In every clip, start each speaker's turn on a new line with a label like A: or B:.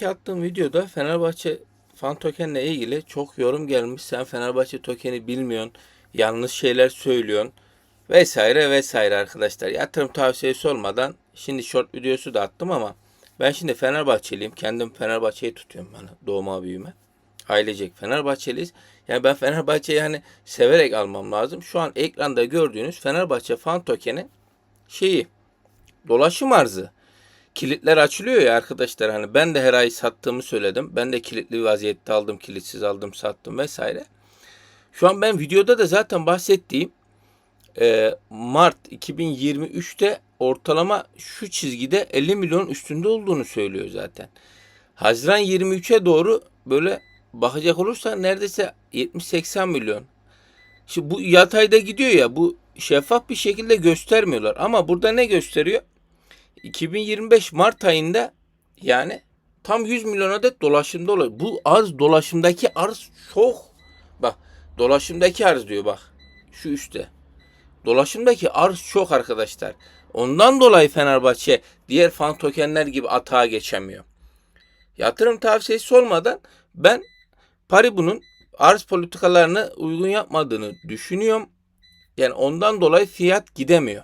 A: önceki attığım videoda Fenerbahçe fan tokenle ilgili çok yorum gelmiş. Sen Fenerbahçe tokeni bilmiyorsun, yanlış şeyler söylüyorsun vesaire vesaire arkadaşlar. Yatırım tavsiyesi olmadan şimdi short videosu da attım ama ben şimdi Fenerbahçeliyim. Kendim Fenerbahçe'yi tutuyorum ben doğma büyüme. Ailecek Fenerbahçeliyiz. Yani ben Fenerbahçe'yi hani severek almam lazım. Şu an ekranda gördüğünüz Fenerbahçe fan tokeni şeyi dolaşım arzı kilitler açılıyor ya arkadaşlar hani ben de her ay sattığımı söyledim. Ben de kilitli vaziyette aldım, kilitsiz aldım, sattım vesaire. Şu an ben videoda da zaten bahsettiğim e, Mart 2023'te ortalama şu çizgide 50 milyon üstünde olduğunu söylüyor zaten. Haziran 23'e doğru böyle bakacak olursa neredeyse 70-80 milyon. Şimdi bu yatayda gidiyor ya bu şeffaf bir şekilde göstermiyorlar. Ama burada ne gösteriyor? 2025 Mart ayında yani tam 100 milyon adet dolaşımda oluyor. Bu arz dolaşımdaki arz çok. Bak dolaşımdaki arz diyor bak. Şu üstte. Dolaşımdaki arz çok arkadaşlar. Ondan dolayı Fenerbahçe diğer fan tokenler gibi atağa geçemiyor. Yatırım tavsiyesi olmadan ben Paribu'nun arz politikalarını uygun yapmadığını düşünüyorum. Yani ondan dolayı fiyat gidemiyor.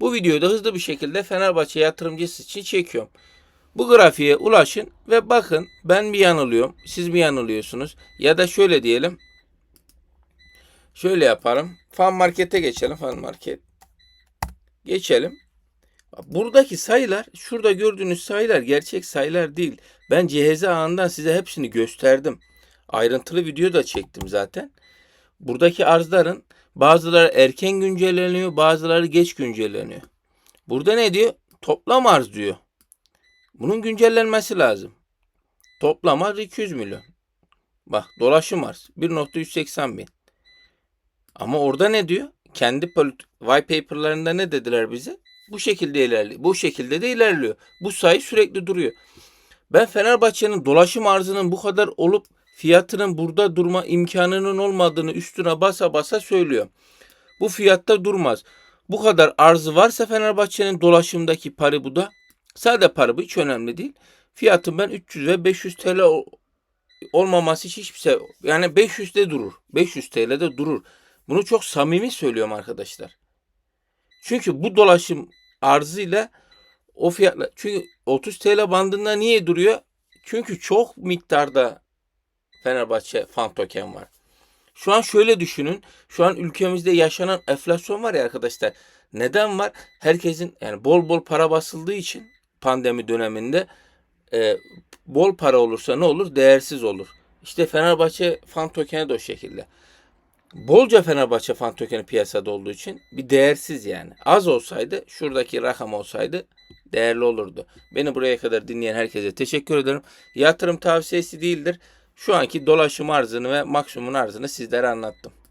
A: Bu videoyu da hızlı bir şekilde Fenerbahçe yatırımcısı için çekiyorum. Bu grafiğe ulaşın ve bakın ben mi yanılıyorum, siz mi yanılıyorsunuz? Ya da şöyle diyelim. Şöyle yaparım. Fan markete geçelim. Fan market. Geçelim. Buradaki sayılar, şurada gördüğünüz sayılar gerçek sayılar değil. Ben CHZ ağından size hepsini gösterdim. Ayrıntılı video da çektim zaten. Buradaki arzların bazıları erken güncelleniyor, bazıları geç güncelleniyor. Burada ne diyor? Toplam arz diyor. Bunun güncellenmesi lazım. Toplam arz 200 milyon. Bak dolaşım arz 1.180 bin. Ama orada ne diyor? Kendi white paper'larında ne dediler bize? Bu şekilde ilerliyor. Bu şekilde de ilerliyor. Bu sayı sürekli duruyor. Ben Fenerbahçe'nin dolaşım arzının bu kadar olup fiyatının burada durma imkanının olmadığını üstüne basa basa söylüyor. Bu fiyatta durmaz. Bu kadar arzı varsa Fenerbahçe'nin dolaşımdaki parı bu da. Sade parı bu hiç önemli değil. Fiyatın ben 300 ve 500 TL ol- olmaması hiç hiçbir şey. Yani 500'de durur. 500 TL'de durur. Bunu çok samimi söylüyorum arkadaşlar. Çünkü bu dolaşım arzıyla o fiyatla çünkü 30 TL bandında niye duruyor? Çünkü çok miktarda Fenerbahçe fan token var. Şu an şöyle düşünün. Şu an ülkemizde yaşanan enflasyon var ya arkadaşlar. Neden var? Herkesin yani bol bol para basıldığı için pandemi döneminde e, bol para olursa ne olur? Değersiz olur. İşte Fenerbahçe fan tokeni de o şekilde. Bolca Fenerbahçe fan tokeni piyasada olduğu için bir değersiz yani. Az olsaydı şuradaki rakam olsaydı değerli olurdu. Beni buraya kadar dinleyen herkese teşekkür ederim. Yatırım tavsiyesi değildir. Şu anki dolaşım arzını ve maksimum arzını sizlere anlattım.